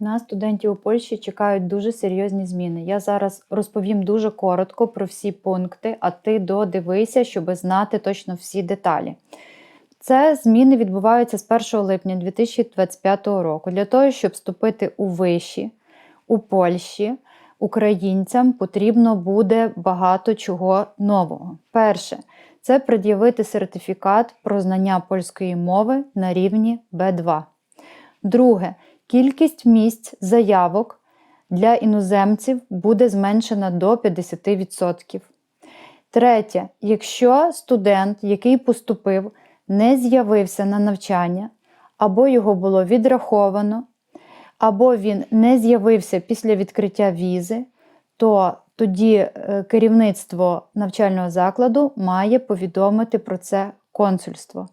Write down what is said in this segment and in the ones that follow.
На студентів у Польщі чекають дуже серйозні зміни. Я зараз розповім дуже коротко про всі пункти, а ти додивися, щоб знати точно всі деталі. Це зміни відбуваються з 1 липня 2025 року. Для того, щоб вступити у виші у Польщі, українцям потрібно буде багато чого нового. Перше, це пред'явити сертифікат про знання польської мови на рівні Б2. Друге, кількість місць заявок для іноземців буде зменшена до 50%. Третє, якщо студент, який поступив, не з'явився на навчання, або його було відраховано, або він не з'явився після відкриття візи, то тоді е, керівництво навчального закладу має повідомити про це консульство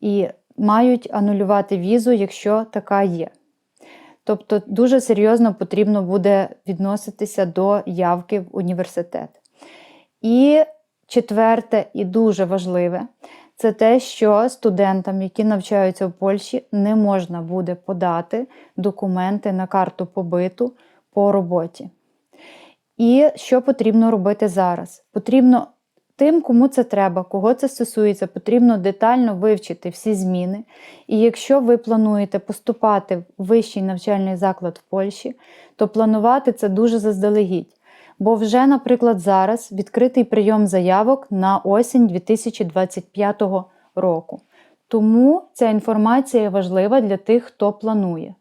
і мають анулювати візу, якщо така є. Тобто дуже серйозно потрібно буде відноситися до явки в університет. І четверте, і дуже важливе, це те, що студентам, які навчаються в Польщі, не можна буде подати документи на карту побиту по роботі. І що потрібно робити зараз? Потрібно тим, кому це треба, кого це стосується, потрібно детально вивчити всі зміни. І якщо ви плануєте поступати в вищий навчальний заклад в Польщі, то планувати це дуже заздалегідь. Бо вже, наприклад, зараз відкритий прийом заявок на осінь 2025 року. Тому ця інформація важлива для тих, хто планує.